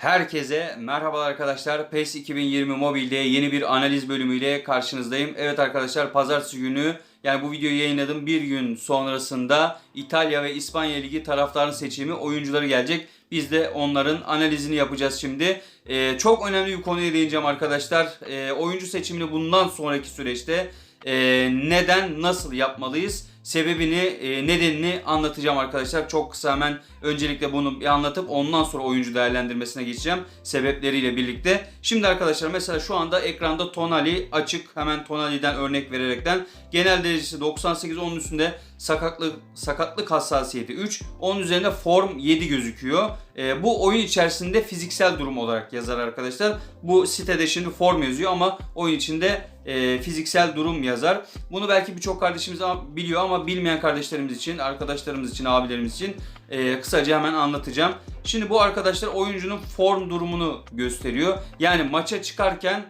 Herkese merhabalar arkadaşlar. PES 2020 Mobile'de yeni bir analiz bölümüyle karşınızdayım. Evet arkadaşlar pazartesi günü yani bu videoyu yayınladım bir gün sonrasında İtalya ve İspanya Ligi taraftarın seçimi oyuncuları gelecek. Biz de onların analizini yapacağız şimdi. Ee, çok önemli bir konuya değineceğim arkadaşlar. Ee, oyuncu seçimini bundan sonraki süreçte e, neden, nasıl yapmalıyız? Sebebini, e, nedenini anlatacağım arkadaşlar. Çok kısa hemen öncelikle bunu bir anlatıp ondan sonra oyuncu değerlendirmesine geçeceğim. Sebepleriyle birlikte. Şimdi arkadaşlar mesela şu anda ekranda Tonali açık. Hemen Tonali'den örnek vererekten. Genel derecesi 98 onun üstünde sakatlık sakatlık hassasiyeti 3. Onun üzerinde form 7 gözüküyor. E, bu oyun içerisinde fiziksel durum olarak yazar arkadaşlar. Bu sitede şimdi form yazıyor ama oyun içinde e, fiziksel durum yazar. Bunu belki birçok kardeşimiz biliyor ama bilmeyen kardeşlerimiz için, arkadaşlarımız için, abilerimiz için e, kısaca hemen anlatacağım. Şimdi bu arkadaşlar oyuncunun form durumunu gösteriyor. Yani maça çıkarken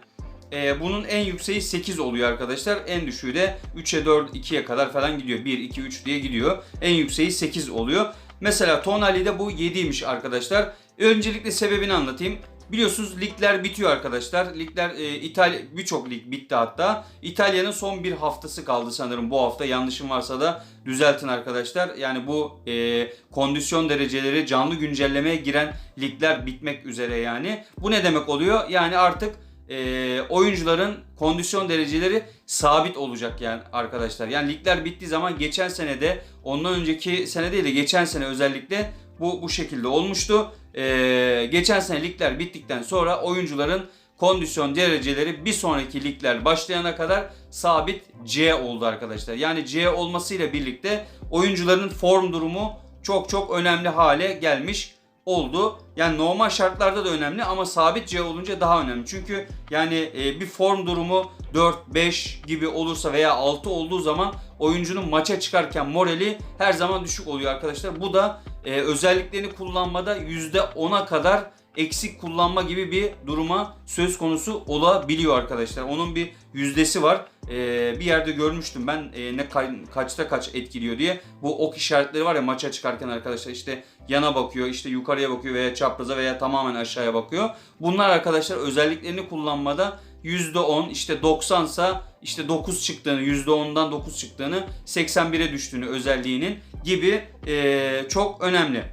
e, bunun en yükseği 8 oluyor arkadaşlar. En düşüğü de 3'e 4, 2'ye kadar falan gidiyor. 1, 2, 3 diye gidiyor. En yükseği 8 oluyor. Mesela Tonali'de bu 7'ymiş arkadaşlar. Öncelikle sebebini anlatayım. Biliyorsunuz ligler bitiyor arkadaşlar. Ligler e, İtalya birçok lig bitti hatta. İtalya'nın son bir haftası kaldı sanırım bu hafta. Yanlışım varsa da düzeltin arkadaşlar. Yani bu e, kondisyon dereceleri canlı güncellemeye giren ligler bitmek üzere yani. Bu ne demek oluyor? Yani artık e, oyuncuların kondisyon dereceleri sabit olacak yani arkadaşlar. Yani ligler bittiği zaman geçen sene de ondan önceki sene değil de geçen sene özellikle bu bu şekilde olmuştu. E, geçen sene ligler bittikten sonra oyuncuların kondisyon dereceleri bir sonraki ligler başlayana kadar sabit C oldu arkadaşlar. Yani C olmasıyla birlikte oyuncuların form durumu çok çok önemli hale gelmiş oldu. Yani normal şartlarda da önemli ama sabit C olunca daha önemli. Çünkü yani e, bir form durumu 4-5 gibi olursa veya 6 olduğu zaman oyuncunun maça çıkarken morali her zaman düşük oluyor arkadaşlar. Bu da e, özelliklerini kullanmada %10'a kadar eksik kullanma gibi bir duruma söz konusu olabiliyor arkadaşlar. Onun bir yüzdesi var. Ee, bir yerde görmüştüm ben e, ne ka- kaçta kaç etkiliyor diye. Bu ok işaretleri var ya maça çıkarken arkadaşlar işte yana bakıyor, işte yukarıya bakıyor veya çapraza veya tamamen aşağıya bakıyor. Bunlar arkadaşlar özelliklerini kullanmada %10 işte 90 sa işte 9 çıktığını %10'dan 9 çıktığını 81'e düştüğünü özelliğinin gibi e, çok önemli.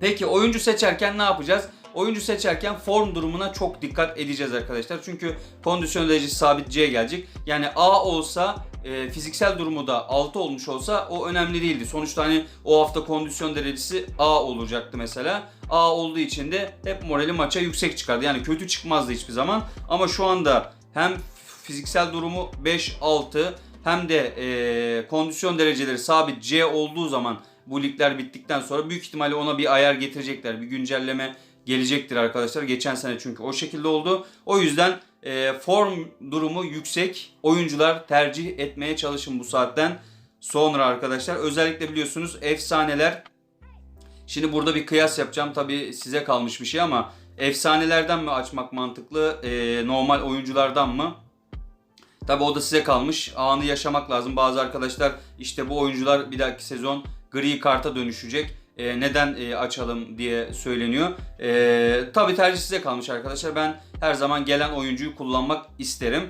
Peki oyuncu seçerken ne yapacağız? Oyuncu seçerken form durumuna çok dikkat edeceğiz arkadaşlar. Çünkü kondisyon derecesi sabit C gelecek. Yani A olsa e, fiziksel durumu da 6 olmuş olsa o önemli değildi. Sonuçta hani o hafta kondisyon derecesi A olacaktı mesela. A olduğu için de hep morali maça yüksek çıkardı. Yani kötü çıkmazdı hiçbir zaman. Ama şu anda hem fiziksel durumu 5-6 hem de e, kondisyon dereceleri sabit C olduğu zaman bu ligler bittikten sonra büyük ihtimalle ona bir ayar getirecekler. Bir güncelleme gelecektir arkadaşlar. Geçen sene çünkü o şekilde oldu. O yüzden e, form durumu yüksek oyuncular tercih etmeye çalışın bu saatten sonra arkadaşlar. Özellikle biliyorsunuz efsaneler. Şimdi burada bir kıyas yapacağım. Tabi size kalmış bir şey ama efsanelerden mi açmak mantıklı, e, normal oyunculardan mı? Tabi o da size kalmış. Anı yaşamak lazım. Bazı arkadaşlar işte bu oyuncular bir dahaki sezon gri karta dönüşecek. E, neden e, açalım diye söyleniyor. E, Tabi tercih size kalmış arkadaşlar. Ben her zaman gelen oyuncuyu kullanmak isterim.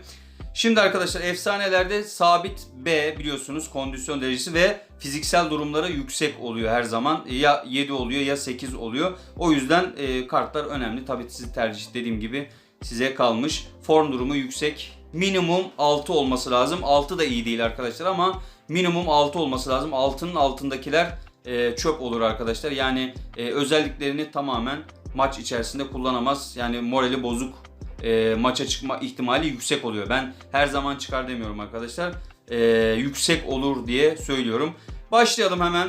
Şimdi arkadaşlar efsanelerde sabit B biliyorsunuz kondisyon derecesi ve fiziksel durumları yüksek oluyor her zaman. E, Ya 7 oluyor ya 8 oluyor. O yüzden e, kartlar önemli. Tabi sizi tercih dediğim gibi size kalmış. Form durumu yüksek. Minimum 6 olması lazım. 6 da iyi değil arkadaşlar ama minimum 6 olması lazım. 6'nın altındakiler e, çöp olur arkadaşlar. Yani e, özelliklerini tamamen maç içerisinde kullanamaz. Yani morali bozuk e, maça çıkma ihtimali yüksek oluyor. Ben her zaman çıkar demiyorum arkadaşlar. E, yüksek olur diye söylüyorum. Başlayalım hemen.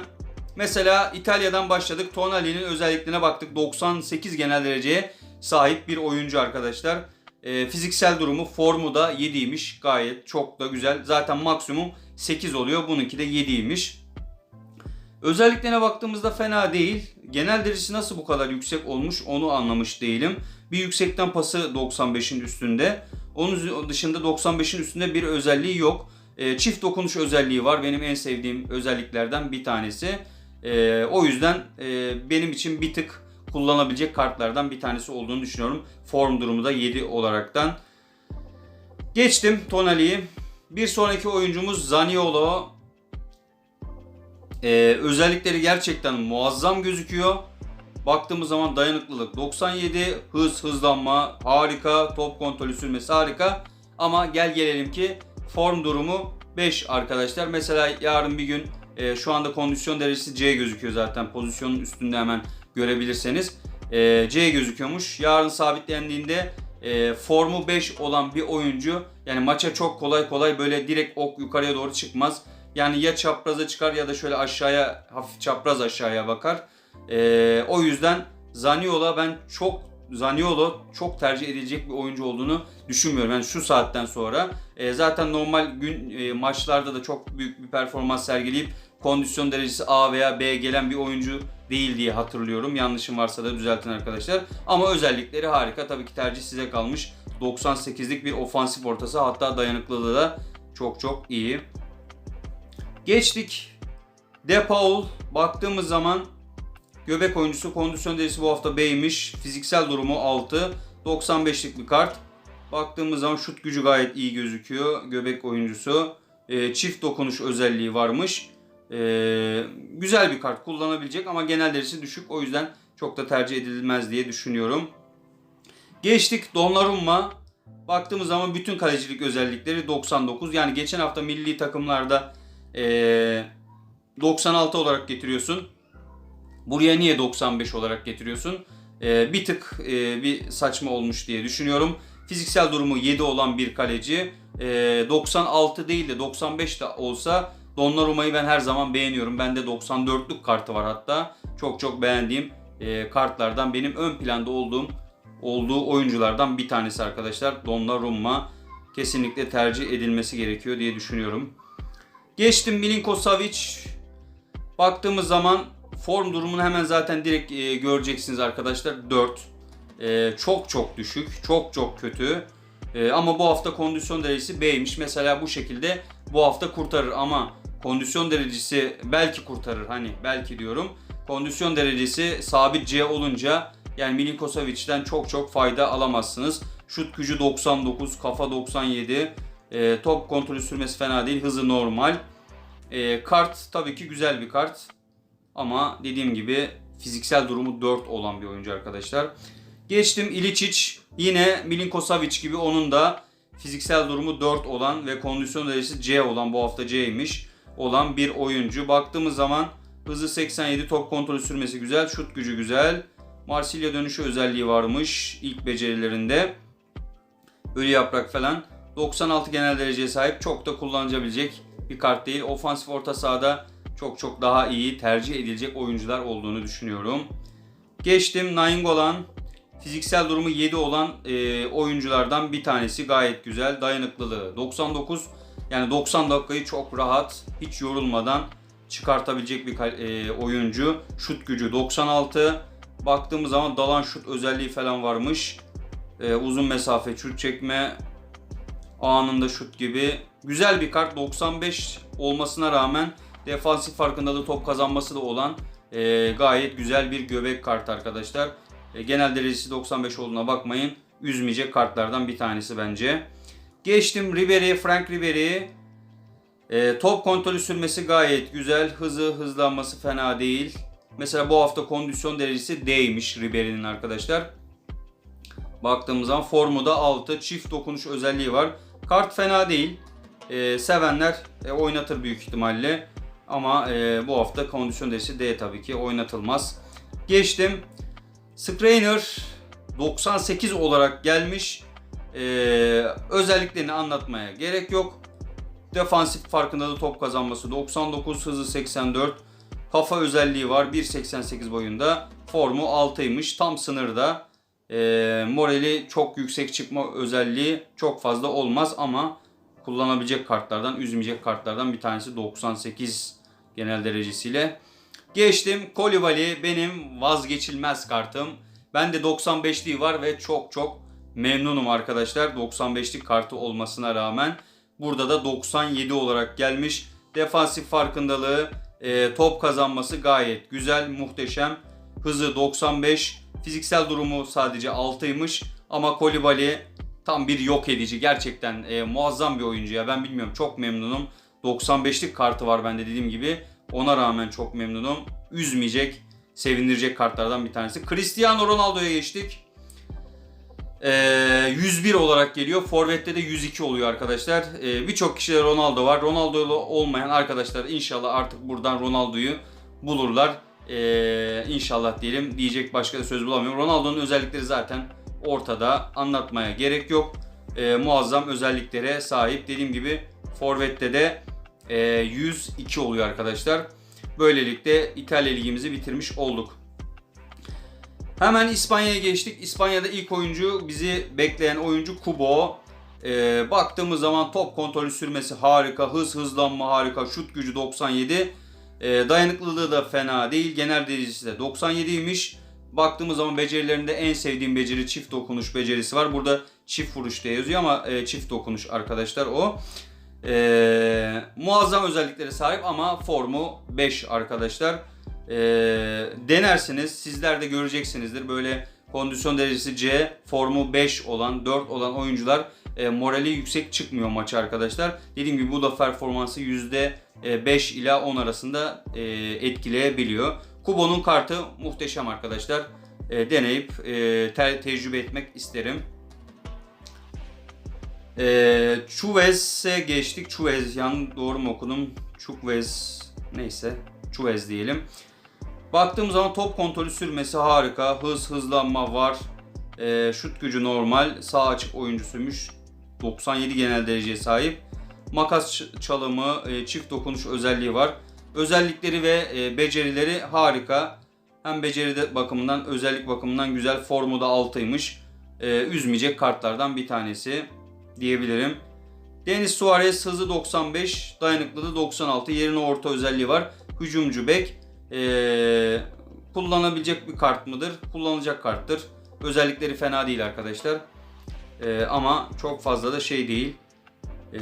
Mesela İtalya'dan başladık. Tonali'nin özelliklerine baktık. 98 genel dereceye sahip bir oyuncu arkadaşlar. E, fiziksel durumu formu da 7'ymiş. Gayet çok da güzel. Zaten maksimum 8 oluyor. Bununki de 7'ymiş. Özelliklerine baktığımızda fena değil. Genel derecesi nasıl bu kadar yüksek olmuş onu anlamış değilim. Bir yüksekten pası 95'in üstünde. Onun dışında 95'in üstünde bir özelliği yok. E, çift dokunuş özelliği var. Benim en sevdiğim özelliklerden bir tanesi. E, o yüzden e, benim için bir tık kullanabilecek kartlardan bir tanesi olduğunu düşünüyorum. Form durumu da 7 olaraktan. Geçtim Tonali'yi. Bir sonraki oyuncumuz Zaniolo. Ee, özellikleri gerçekten muazzam gözüküyor. Baktığımız zaman dayanıklılık 97, hız, hızlanma harika, top kontrolü sürmesi harika. Ama gel gelelim ki form durumu 5 arkadaşlar. Mesela yarın bir gün e, şu anda kondisyon derecesi C gözüküyor zaten pozisyonun üstünde hemen görebilirseniz. E, C gözüküyormuş. Yarın sabitlendiğinde e, formu 5 olan bir oyuncu yani maça çok kolay kolay böyle direkt ok yukarıya doğru çıkmaz. Yani ya çapraza çıkar ya da şöyle aşağıya hafif çapraz aşağıya bakar. E, o yüzden Zaniolo ben çok Zaniolo çok tercih edilecek bir oyuncu olduğunu düşünmüyorum. Yani şu saatten sonra e, zaten normal gün e, maçlarda da çok büyük bir performans sergileyip kondisyon derecesi A veya B gelen bir oyuncu değil diye hatırlıyorum. Yanlışım varsa da düzeltin arkadaşlar. Ama özellikleri harika. Tabii ki tercih size kalmış. 98'lik bir ofansif ortası hatta dayanıklılığı da çok çok iyi. Geçtik. De Paul baktığımız zaman göbek oyuncusu kondisyon derecesi bu hafta B'ymiş. Fiziksel durumu 6. 95'lik bir kart. Baktığımız zaman şut gücü gayet iyi gözüküyor. Göbek oyuncusu. Ee, çift dokunuş özelliği varmış. Ee, güzel bir kart kullanabilecek ama genel derecesi düşük. O yüzden çok da tercih edilmez diye düşünüyorum. Geçtik Donnarumma. Baktığımız zaman bütün kalecilik özellikleri 99. Yani geçen hafta milli takımlarda ee, 96 olarak getiriyorsun. Buraya niye 95 olarak getiriyorsun? Ee, bir tık e, bir saçma olmuş diye düşünüyorum. Fiziksel durumu 7 olan bir kaleci. Ee, 96 değil de 95 de olsa Donnarumma'yı ben her zaman beğeniyorum. Bende 94'lük kartı var hatta. Çok çok beğendiğim e, kartlardan benim ön planda olduğum olduğu oyunculardan bir tanesi arkadaşlar. Donnarumma kesinlikle tercih edilmesi gerekiyor diye düşünüyorum. Geçtim Milinko Savic. Baktığımız zaman form durumunu hemen zaten direkt e, göreceksiniz arkadaşlar. 4. E, çok çok düşük. Çok çok kötü. E, ama bu hafta kondisyon derecesi B'ymiş. Mesela bu şekilde bu hafta kurtarır ama kondisyon derecesi belki kurtarır. Hani belki diyorum. Kondisyon derecesi sabit C olunca yani Milinko Savic'den çok çok fayda alamazsınız. Şut gücü 99, kafa 97. E, top kontrolü sürmesi fena değil. Hızı normal. E, kart tabii ki güzel bir kart. Ama dediğim gibi fiziksel durumu 4 olan bir oyuncu arkadaşlar. Geçtim İliçic. Yine Milinko Savic gibi onun da fiziksel durumu 4 olan ve kondisyon derecesi C olan bu hafta C'ymiş olan bir oyuncu. Baktığımız zaman hızı 87, top kontrolü sürmesi güzel, şut gücü güzel. Marsilya dönüşü özelliği varmış ilk becerilerinde. Ölü yaprak falan. 96 genel dereceye sahip çok da kullanılabilecek bir kart değil. Ofansif orta sahada çok çok daha iyi tercih edilecek oyuncular olduğunu düşünüyorum. Geçtim Nainggolan. Fiziksel durumu 7 olan e, oyunculardan bir tanesi gayet güzel. Dayanıklılığı 99. Yani 90 dakikayı çok rahat, hiç yorulmadan çıkartabilecek bir e, oyuncu. Şut gücü 96. Baktığımız zaman dalan şut özelliği falan varmış. E, uzun mesafe şut çekme, anında şut gibi. Güzel bir kart 95 olmasına rağmen defansif farkındalığı top kazanması da olan e, gayet güzel bir göbek kart arkadaşlar. E, genel derecesi 95 olduğuna bakmayın. Üzmeyecek kartlardan bir tanesi bence. Geçtim Ribery, Frank Ribery. E, top kontrolü sürmesi gayet güzel. Hızı, hızlanması fena değil. Mesela bu hafta kondisyon derecesi D'ymiş Ribery'nin arkadaşlar. Baktığımız zaman formu da 6. Çift dokunuş özelliği var. Kart fena değil. E, sevenler e, oynatır büyük ihtimalle. Ama e, bu hafta kondisyon derecesi D tabii ki oynatılmaz. Geçtim. Skriniar 98 olarak gelmiş. E, özelliklerini anlatmaya gerek yok. Defansif farkında da top kazanması 99, hızı 84. Kafa özelliği var 1.88 boyunda. Formu 6'ymış tam sınırda. E, morali çok yüksek çıkma özelliği çok fazla olmaz ama kullanabilecek kartlardan, üzmeyecek kartlardan bir tanesi 98 genel derecesiyle. Geçtim. Kolibali benim vazgeçilmez kartım. Bende 95'liği var ve çok çok memnunum arkadaşlar. 95'lik kartı olmasına rağmen. Burada da 97 olarak gelmiş. Defansif farkındalığı, e, top kazanması gayet güzel, muhteşem. hızı 95, fiziksel durumu sadece 6'ymış ama Kolibali tam bir yok edici. Gerçekten e, muazzam bir oyuncu ya. Ben bilmiyorum çok memnunum. 95'lik kartı var bende dediğim gibi. Ona rağmen çok memnunum. Üzmeyecek, sevindirecek kartlardan bir tanesi. Cristiano Ronaldo'ya geçtik. Ee, 101 olarak geliyor. Forvet'te de 102 oluyor arkadaşlar. Ee, Birçok kişide Ronaldo var. Ronaldo'lu olmayan arkadaşlar inşallah artık buradan Ronaldo'yu bulurlar. Ee, inşallah diyelim. Diyecek başka da söz bulamıyorum. Ronaldo'nun özellikleri zaten ortada. Anlatmaya gerek yok. Ee, muazzam özelliklere sahip. Dediğim gibi Forvet'te de e, 102 oluyor arkadaşlar. Böylelikle İtalya ligimizi bitirmiş olduk. Hemen İspanya'ya geçtik. İspanya'da ilk oyuncu bizi bekleyen oyuncu Kubo. Ee, baktığımız zaman top kontrolü sürmesi harika, hız hızlanma harika, şut gücü 97. Ee, dayanıklılığı da fena değil. Genel derecesi de 97'ymiş. Baktığımız zaman becerilerinde en sevdiğim beceri çift dokunuş becerisi var. Burada çift vuruş diye yazıyor ama e, çift dokunuş arkadaşlar o. Ee, muazzam özelliklere sahip ama formu 5 arkadaşlar. Ee, denersiniz sizler de göreceksinizdir böyle kondisyon derecesi C formu 5 olan 4 olan oyuncular e, morali yüksek çıkmıyor maça arkadaşlar. Dediğim gibi bu da performansı %5 ila 10 arasında e, etkileyebiliyor. Kubo'nun kartı muhteşem arkadaşlar. E, deneyip e, te- tecrübe etmek isterim. E, Chuvez'e geçtik. Chuvez yan doğru mu okudum? Chuvez neyse. Chuvez diyelim. Baktığımız zaman top kontrolü sürmesi harika. Hız, hızlanma var. E, şut gücü normal. Sağ açık oyuncusuymuş. 97 genel dereceye sahip. Makas çalımı, e, çift dokunuş özelliği var. Özellikleri ve e, becerileri harika. Hem beceri bakımından, özellik bakımından güzel. Formu da 6'ymış. E, üzmeyecek kartlardan bir tanesi diyebilirim. Denis Suarez hızı 95, dayanıklılığı 96. Yerine orta özelliği var. Hücumcu bek. Ee, kullanabilecek bir kart mıdır? Kullanılacak karttır. Özellikleri fena değil arkadaşlar. Ee, ama çok fazla da şey değil. Ee,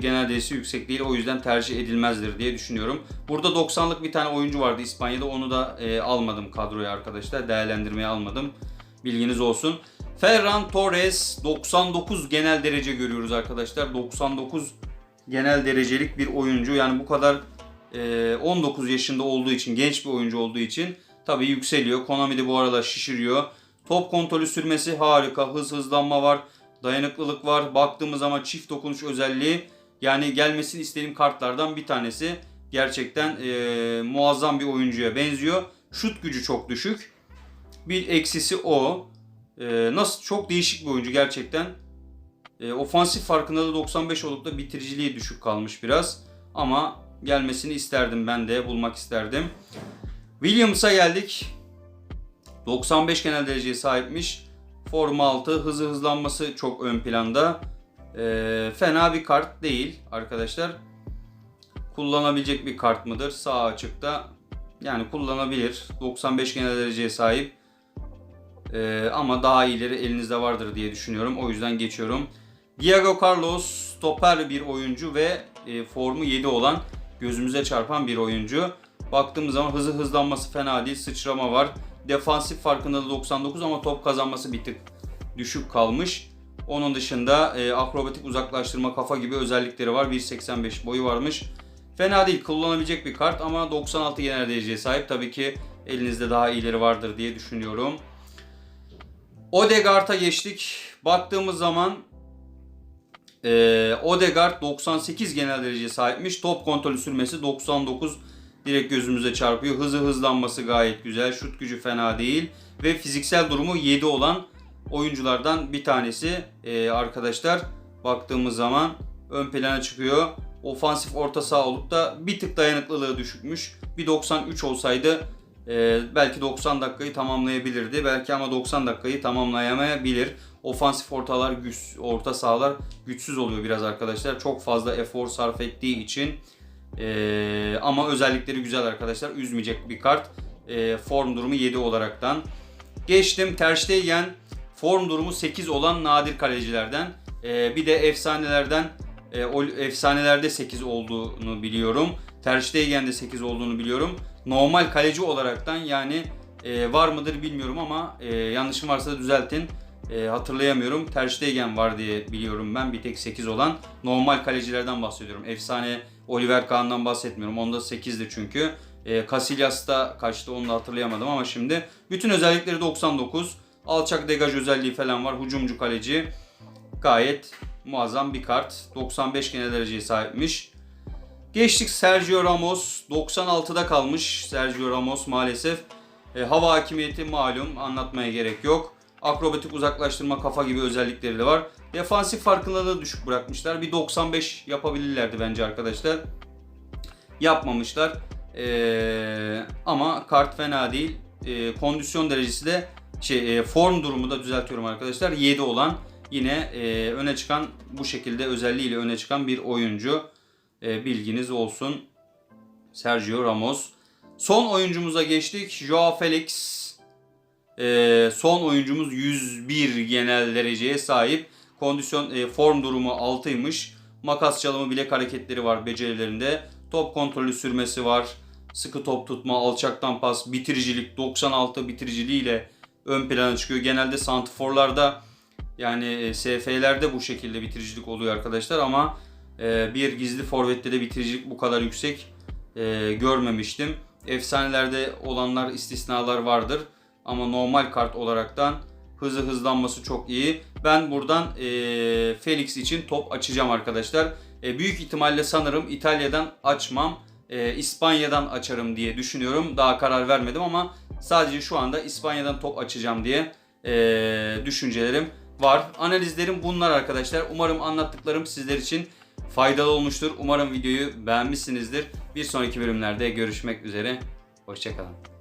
genel derecesi yüksek değil. O yüzden tercih edilmezdir diye düşünüyorum. Burada 90'lık bir tane oyuncu vardı İspanya'da. Onu da e, almadım kadroya arkadaşlar. Değerlendirmeye almadım. Bilginiz olsun. Ferran Torres 99 genel derece görüyoruz arkadaşlar. 99 genel derecelik bir oyuncu. Yani bu kadar 19 yaşında olduğu için, genç bir oyuncu olduğu için tabii yükseliyor. Konami de bu arada şişiriyor. Top kontrolü sürmesi harika. Hız hızlanma var. Dayanıklılık var. Baktığımız zaman çift dokunuş özelliği yani gelmesini istediğim kartlardan bir tanesi. Gerçekten e, muazzam bir oyuncuya benziyor. Şut gücü çok düşük. Bir eksisi o. E, nasıl çok değişik bir oyuncu gerçekten. E, ofansif farkında da 95 olup da bitiriciliği düşük kalmış biraz. Ama gelmesini isterdim ben de bulmak isterdim. Williams'a geldik. 95 genel dereceye sahipmiş. Forma 6 hızı hızlanması çok ön planda. E, fena bir kart değil arkadaşlar. Kullanabilecek bir kart mıdır? Sağ açıkta yani kullanabilir. 95 genel dereceye sahip. Ee, ama daha iyileri elinizde vardır diye düşünüyorum. O yüzden geçiyorum. Diego Carlos stoper bir oyuncu ve e, formu 7 olan gözümüze çarpan bir oyuncu. Baktığımız zaman hızı hızlanması fena değil. Sıçrama var. Defansif farkında da 99 ama top kazanması bir tık düşük kalmış. Onun dışında e, akrobatik uzaklaştırma kafa gibi özellikleri var. 1.85 boyu varmış. Fena değil. Kullanabilecek bir kart ama 96 genel dereceye sahip. Tabii ki elinizde daha iyileri vardır diye düşünüyorum. Odegaard'a geçtik. Baktığımız zaman e, Odegaard 98 genel dereceye sahipmiş. Top kontrolü sürmesi 99 direkt gözümüze çarpıyor. Hızı hızlanması gayet güzel. Şut gücü fena değil. Ve fiziksel durumu 7 olan oyunculardan bir tanesi e, arkadaşlar. Baktığımız zaman ön plana çıkıyor. Ofansif orta saha olup da bir tık dayanıklılığı düşükmüş. Bir 93 olsaydı ee, belki 90 dakikayı tamamlayabilirdi. Belki ama 90 dakikayı tamamlayamayabilir. Ofansif ortalar, güç, orta sahalar güçsüz oluyor biraz arkadaşlar. Çok fazla efor sarf ettiği için. Ee, ama özellikleri güzel arkadaşlar. Üzmeyecek bir kart. Ee, form durumu 7 olaraktan. Geçtim Ter. Form durumu 8 olan nadir kalecilerden. Ee, bir de efsanelerden e, o efsanelerde 8 olduğunu biliyorum. Ter Stegen'de 8 olduğunu biliyorum. Normal kaleci olaraktan yani E, var mıdır bilmiyorum ama e, yanlışım varsa düzeltin. E, hatırlayamıyorum. Ter Stegen var diye biliyorum ben. Bir tek 8 olan. Normal kalecilerden bahsediyorum. Efsane Oliver Kahn'dan bahsetmiyorum. Onda 8'di çünkü. E, Casillas da kaçtı onu da hatırlayamadım ama şimdi. Bütün özellikleri 99. Alçak degaj özelliği falan var. Hucumcu kaleci. Gayet muazzam bir kart. 95 genel dereceye sahipmiş. Geçtik Sergio Ramos. 96'da kalmış Sergio Ramos maalesef. E, hava hakimiyeti malum anlatmaya gerek yok. Akrobatik uzaklaştırma kafa gibi özellikleri de var. Defansif farkındalığı düşük bırakmışlar. Bir 95 yapabilirlerdi bence arkadaşlar. Yapmamışlar. E, ama kart fena değil. E, kondisyon derecesi de şey e, form durumu da düzeltiyorum arkadaşlar. 7 olan yine e, öne çıkan bu şekilde özelliğiyle öne çıkan bir oyuncu. E, bilginiz olsun. Sergio Ramos. Son oyuncumuza geçtik. Joao Felix. E, son oyuncumuz 101 genel dereceye sahip. Kondisyon e, form durumu 6'ymış. Makas çalımı bilek hareketleri var becerilerinde. Top kontrolü sürmesi var. Sıkı top tutma, alçaktan pas, bitiricilik 96 bitiriciliğiyle ön plana çıkıyor. Genelde santrforlarda yani e, SF'lerde bu şekilde bitiricilik oluyor arkadaşlar ama e, bir gizli forvette de bitiricilik bu kadar yüksek görmemiştim. Efsanelerde olanlar istisnalar vardır ama normal kart olaraktan hızı hızlanması çok iyi. Ben buradan e, Felix için top açacağım arkadaşlar. E, büyük ihtimalle sanırım İtalya'dan açmam. E, İspanya'dan açarım diye düşünüyorum. Daha karar vermedim ama sadece şu anda İspanya'dan top açacağım diye e, düşüncelerim var. Analizlerim bunlar arkadaşlar. Umarım anlattıklarım sizler için faydalı olmuştur. Umarım videoyu beğenmişsinizdir. Bir sonraki bölümlerde görüşmek üzere. Hoşçakalın.